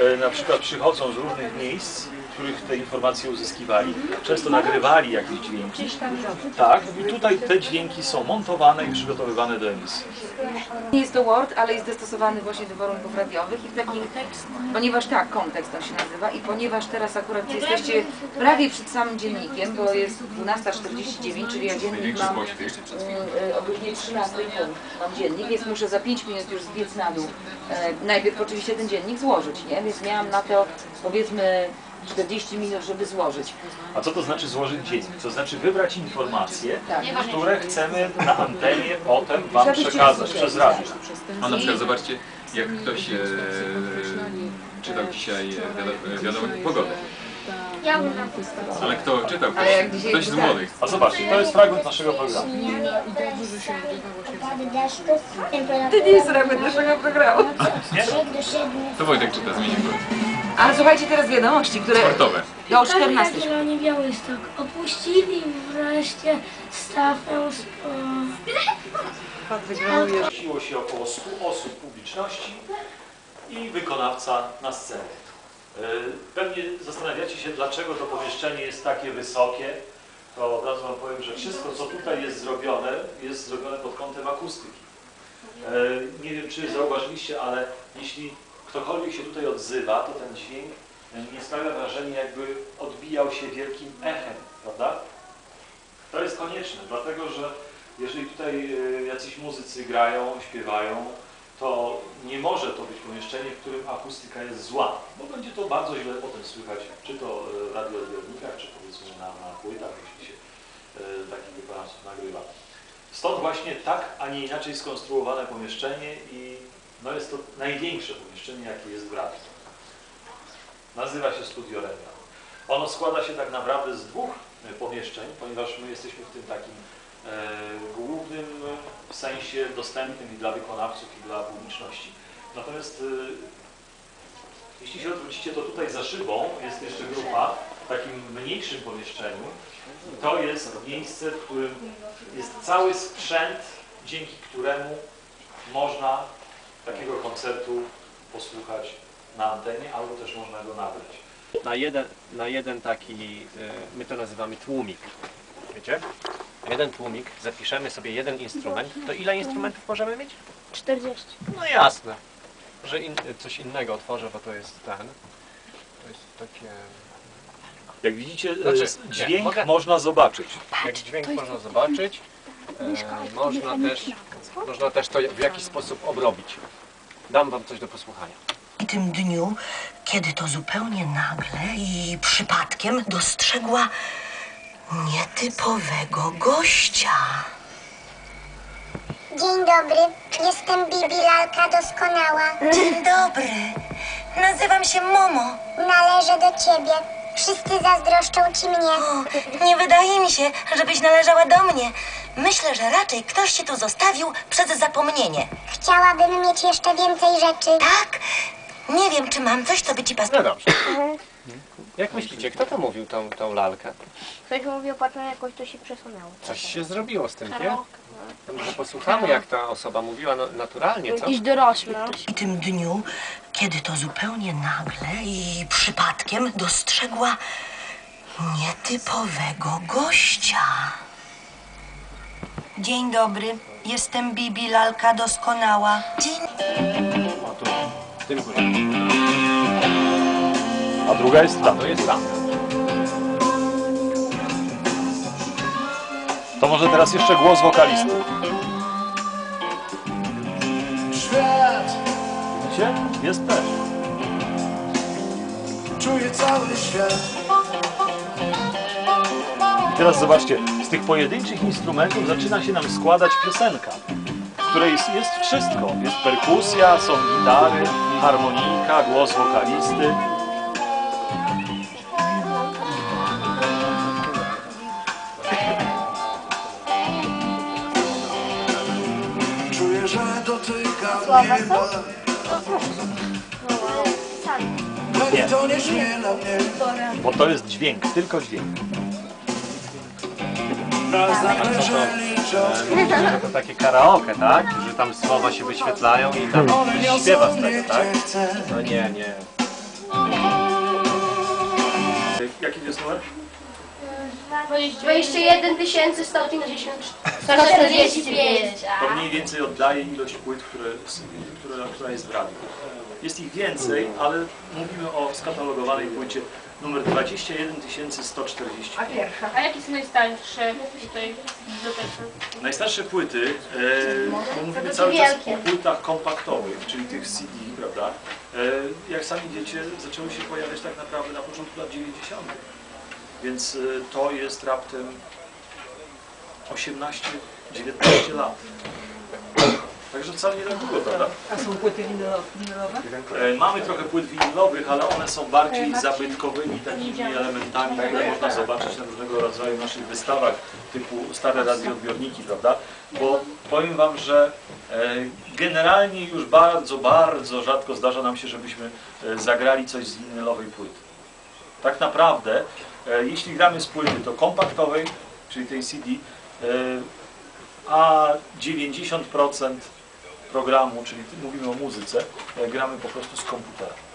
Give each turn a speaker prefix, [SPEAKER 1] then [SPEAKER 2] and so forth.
[SPEAKER 1] e, na przykład przychodzą z różnych miejsc, których te informacje uzyskiwali. Często nagrywali jakieś dźwięki. Tak, i tutaj te dźwięki są montowane i przygotowywane do emisji.
[SPEAKER 2] Nie jest to Word, ale jest dostosowany właśnie do warunków radiowych i w takim, ponieważ tak, kontekst on się nazywa i ponieważ teraz akurat jesteście prawie przed samym dziennikiem, bo jest 12.49, czyli ja dziennik mam y, y, o godzinie 13 punkt, mam dziennik, więc muszę za 5 minut już zbiec na dół. E, najpierw oczywiście ten dziennik złożyć, nie? Więc miałam na to powiedzmy 40 minut, żeby złożyć.
[SPEAKER 1] A co to znaczy złożyć dziennik? To znaczy wybrać informacje,
[SPEAKER 2] Tak.
[SPEAKER 1] które chcemy na antenie potem Wam
[SPEAKER 2] Żebyście
[SPEAKER 1] przekazać
[SPEAKER 2] usłyszeli,
[SPEAKER 1] przez radio.
[SPEAKER 2] tak.
[SPEAKER 3] A na przykład zobaczcie, jak ktoś e, czytał dzisiaj e, wiado- wiadomość pogody.
[SPEAKER 4] Ja umiem.
[SPEAKER 3] Ale kto czytał?
[SPEAKER 2] Ale jak dzisiaj
[SPEAKER 3] Ktoś z
[SPEAKER 2] czytałem.
[SPEAKER 3] młodych.
[SPEAKER 1] A zobaczcie, to jest fragment naszego programu.
[SPEAKER 2] To nie jest fragment naszego programu.
[SPEAKER 4] 3 do 7.
[SPEAKER 3] To Wojtek czyta, zmienił go.
[SPEAKER 2] Ale słuchajcie teraz wiadomości, które
[SPEAKER 3] Sportowe.
[SPEAKER 2] do 14.
[SPEAKER 5] Zieloni Białystok opuścili wreszcie stawę spo...
[SPEAKER 1] Mieściło się około 100 osób publiczności i wykonawca na scenie. E, Pewnie zastanawiacie się, dlaczego to pomieszczenie jest takie wysokie. To od razu Wam powiem, że wszystko, co tutaj jest zrobione, jest zrobione pod kątem akustyki. E, Nie wiem, czy zauważyliście, ale jeśli ktokolwiek się tutaj odzywa, to ten dźwięk e, nie sprawia wrażenia, jakby odbijał się wielkim echem, prawda? To jest konieczne, dlatego że jeżeli tutaj e, jacyś muzycy grają, śpiewają, to nie może to być pomieszczenie, w którym akustyka jest zła, bo będzie to bardzo źle potem słychać, czy to e, w radioodbiornikach, czy powiedzmy na, na płytach, jeśli się takich wykonawców nagrywa. Stąd właśnie tak, a nie inaczej skonstruowane pomieszczenie i no jest to największe pomieszczenie, jakie jest w radiu. Nazywa się Studio. Ono składa się tak naprawdę z dwóch e, pomieszczeń, ponieważ my jesteśmy w tym takim e, głównym e, sensie dostępnym i dla wykonawców, i dla publiczności. Natomiast e, jeśli się odwrócicie, to tutaj za szybą jest jeszcze grupa w takim mniejszym pomieszczeniu. To jest miejsce, w którym jest cały sprzęt, dzięki któremu można takiego koncertu posłuchać na antenie, albo też można go nagrać.
[SPEAKER 6] na jeden, na jeden taki, y, my to nazywamy tłumik, wiecie? Na jeden tłumik zapiszemy sobie jeden instrument, to ile instrumentów możemy mieć?
[SPEAKER 5] 40.
[SPEAKER 6] No jasne. Że in, coś innego otworzę, bo to jest ten. To jest takie...
[SPEAKER 1] Jak widzicie, e,
[SPEAKER 6] Znaczy,
[SPEAKER 1] s-
[SPEAKER 6] nie,
[SPEAKER 1] dźwięk
[SPEAKER 6] mogę-
[SPEAKER 1] można zobaczyć.
[SPEAKER 6] Jak dźwięk można zobaczyć, e, można, też, można też to w jakiś sposób obrobić. Dam wam coś do posłuchania.
[SPEAKER 7] I tym dniu, kiedy to zupełnie nagle i przypadkiem dostrzegła nietypowego gościa.
[SPEAKER 4] Dzień dobry, jestem Bibi Lalka Doskonała.
[SPEAKER 7] Dzień dobry, nazywam się Momo.
[SPEAKER 4] Należę do ciebie. Wszyscy zazdroszczą ci mnie.
[SPEAKER 7] O, nie wydaje mi się, żebyś należała do mnie. Myślę, że raczej ktoś cię tu zostawił przez zapomnienie.
[SPEAKER 4] Chciałabym mieć jeszcze więcej rzeczy.
[SPEAKER 7] Tak? Nie wiem, czy mam coś, co by ci
[SPEAKER 6] No
[SPEAKER 7] pasowało.
[SPEAKER 6] dobrze. Jak myślicie, kto to mówił tą, tą lalkę?
[SPEAKER 5] Ktoś mówił, potem jakoś to się przesunęło.
[SPEAKER 6] Coś się zrobiło z tym, nie? Może posłuchamy, jak ta osoba mówiła no, naturalnie, co?
[SPEAKER 5] Jakiś dorosły ktoś.
[SPEAKER 7] I tym dniu, kiedy to zupełnie nagle i przypadkiem dostrzegła nietypowego gościa. Dzień dobry, jestem Bibi Lalka Doskonała. Dzień.
[SPEAKER 1] A druga jest tam.
[SPEAKER 6] To jest tam.
[SPEAKER 1] To może teraz jeszcze głos wokalisty. Widzicie? Jest też.
[SPEAKER 8] Czuję cały świat
[SPEAKER 1] I teraz zobaczcie, z tych pojedynczych instrumentów zaczyna się nam składać piosenka, w której jest, jest wszystko. Jest perkusja, są gitary, harmonika, głos wokalisty.
[SPEAKER 8] Czuję, że dotykam nieba To nie
[SPEAKER 1] Bo to jest dźwięk, tylko dźwięk.
[SPEAKER 8] Na zaklęże liczą
[SPEAKER 6] To takie karaoke, tak? Że tam słowa się wyświetlają i tam ktoś śpiewa z tego, tak? No nie, nie.
[SPEAKER 1] Jaki to jest numer?
[SPEAKER 5] 21 150 145.
[SPEAKER 1] To mniej więcej oddaje ilość płyt, które, które, która jest w radiu. Jest ich więcej, ale mówimy o skatalogowanej płycie numer 21 140.
[SPEAKER 9] A jakie są najstarsze tutaj?
[SPEAKER 1] Najstarsze płyty, e, bo mówimy cały czas o płytach kompaktowych, czyli tych CD, prawda? E, jak sami wiecie, zaczęły się pojawiać tak naprawdę na początku lat 90. Więc e, to jest raptem 18-19 lat. Także wcale nie tak długo, prawda?
[SPEAKER 2] A są płyty winylowe?
[SPEAKER 1] E, Mamy trochę płyt winylowych, ale one są bardziej zabytkowymi takimi elementami, które można zobaczyć na różnego rodzaju naszych wystawach, typu stare radioodbiorniki, prawda? Bo powiem Wam, że e, generalnie już bardzo, bardzo rzadko zdarza nam się, żebyśmy e, zagrali coś z winylowej płyty. Tak naprawdę, e, jeśli gramy z płyty, to kompaktowej, czyli tej CD, e, a 90% programu, czyli mówimy o muzyce, e, gramy po prostu z komputera.